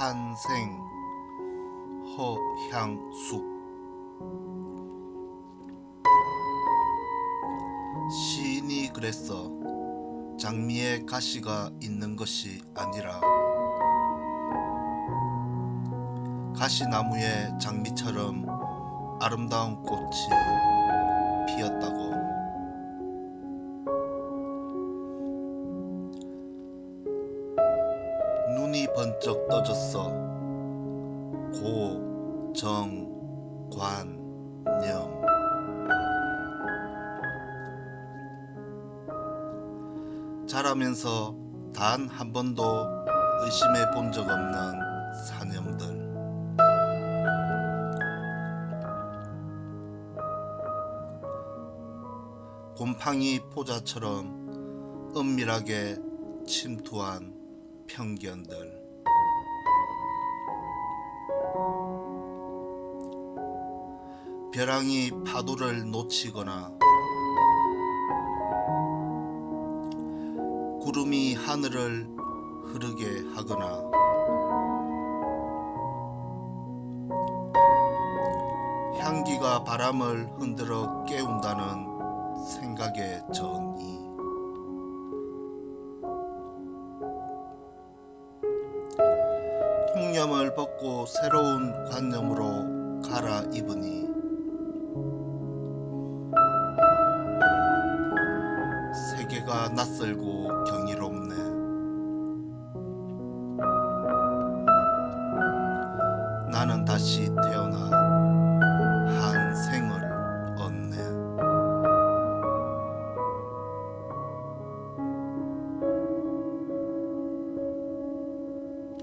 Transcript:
탄생 허향숙. 시인이 그랬어 장미에 가시가 있는 것이 아니라 가시나무에 장미처럼 아름다운 꽃이 피었다고 눈이 번쩍 떠졌어. 고, 정, 관, 념. 자라면서 단 한 번도 의심해 본 적 없는 사념들. 곰팡이 포자처럼 은밀하게 침투한 편견들. 벼랑이 파도를 놓치거나 구름이 하늘을 흐르게 하거나 향기가 바람을 흔들어 깨운다는 생각의 전이 통념을 벗고 새로운 관념으로 갈아입으니 세계가 낯설고 경이롭네. 나는 다시 태어나